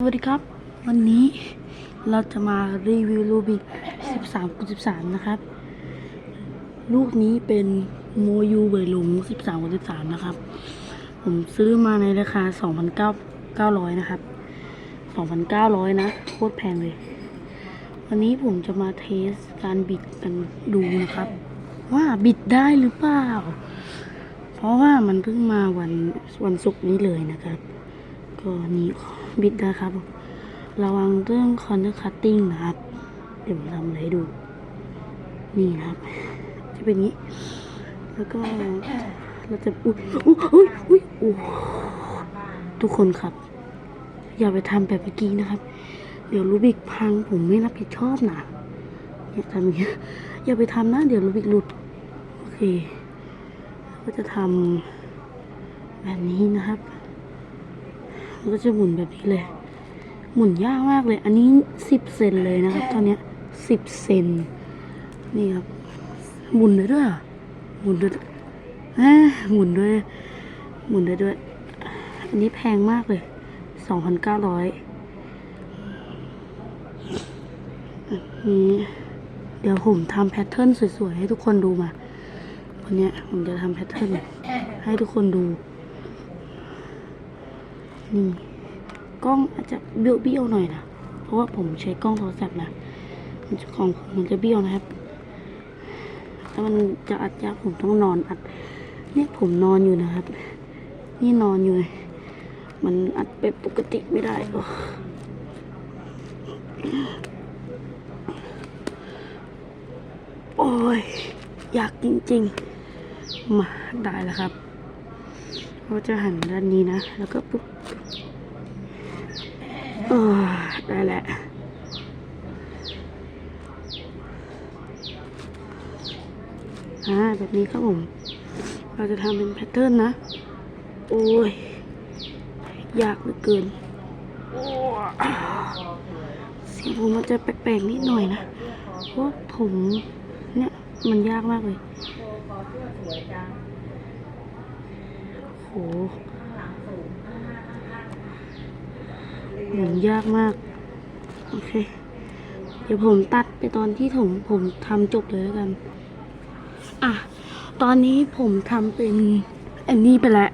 สวัสดีครับ วันนี้เราจะมารีวิวรูบิก 13คูณ13 นะครับ ลูกนี้เป็นโมยูเบยหลง13คูณ13 นะครับ ผมซื้อมาในราคา 2,900 นะครับ 2,900 นะ โคตรแพงเลย วันนี้ผมจะมาเทสการบิดกันดูนะครับ ว่าบิดได้หรือเปล่า เพราะว่ามันเพิ่งมาวันวันศุกร์นี้เลยนะครับ ก็นี่ บิดนะครับ ระวังเรื่องคอนเนอร์คัตติ้งนะครับ เดี๋ยวผมทำอะไรดู นี่นะครับ จะเป็นงนี้ แล้วก็เราจะอุ้ยอุ้ยอุ้ยอุ้ยอุ้ยทุกคนครับ อย่าไปทำแบบเมื่อกี้นะครับ เดี๋ยวลูบิกพังผมไม่รับผิดชอบนะอย่าทำอย่างนี้ยอย่าไปทำนะเดี๋ยวลูบิกหลุดโอเค ก็จะทำแบบนี้นะครับ มันก็จะหมุนแบบนี้เลย หมุนยากมากเลย อันนี้สิบเซนเลยนะครับตอนเนี้ยสิบเซนนี่ครับ หมุนได้ด้วยเหรอหมุนด้วยหมุนด้วย หมุนได้ด้วย อันนี้แพงมากเลยสองพันเก้าร้อยนี้เดี๋ยวผมทำแพทเทิร์นสวยๆ ให้ทุกคนดูมา วันเนี้ยผมจะทำแพทเทิร์นให้ทุกคนดู นี่ กล้องอาจจะเบี้ยวเบี้ยวๆหน่อยนะ เพราะว่าผมใช้กล้องโทรศัพท์นะ มันจะของมันจะเบี้ยวนะครับ ถ้ามันจะอัดยากผมต้องนอนอัด เนี่ยผมนอนอยู่นะครับ นี่นอนอยู่เลยมันอัดแบบปกติไม่ได้โอ้ยอยากจริง ๆ มาได้แล้วครับ เราจะหันด้านนี้นะ แล้วก็ปุ๊บได้แหละอ่าแบบนี้ครับผม เราจะทำเป็นแพทเทิร์นนะ โอ้ย ยากเหลือเกินเสียงผมมันจะแปลกๆนิดหน่อยนะเพราะผมเนี่ย มันยากมากเลย หมุนยากมาก โอเค เดี๋ยวผมตัดไปตอนที่ผมผมทำจบเลยแล้วกัน อะ ตอนนี้ผมทำเป็นอันนี้ไปแล้ว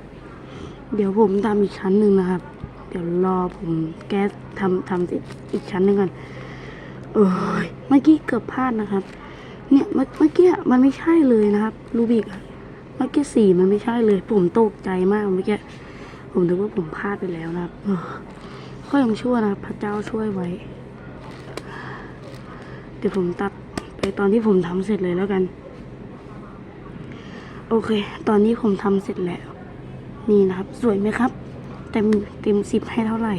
เดี๋ยวผมทำอีกชั้นหนึ่งนะครับ เดี๋ยวรอผมแก๊สทำทำอีกชั้นหนึ่งก่อนเอ้ยเมื่อกี้เกือบพลาดนะครับ เนี่ยเมื่อเมื่อกี้มันไม่ใช่เลยนะครับ รูบิกอะ เมื่อกี้สีมันไม่ใช่เลย ผมตกใจมากเมื่อกี้ผมนึกว่าผมพลาดไปแล้วนะครับเออก็ยังชั่วนะพระเจ้าช่วยไว้ เดี๋ยวผมตัดไปตอนที่ผมทำเสร็จเลยแล้วกัน โอเค ตอนนี้ผมทำเสร็จแล้ว นี่นะครับ สวยไหมครับ เต็มเต็มสิบให้เท่าไหร่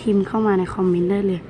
พิมพ์เข้ามาในคอมเมนต์ได้เลย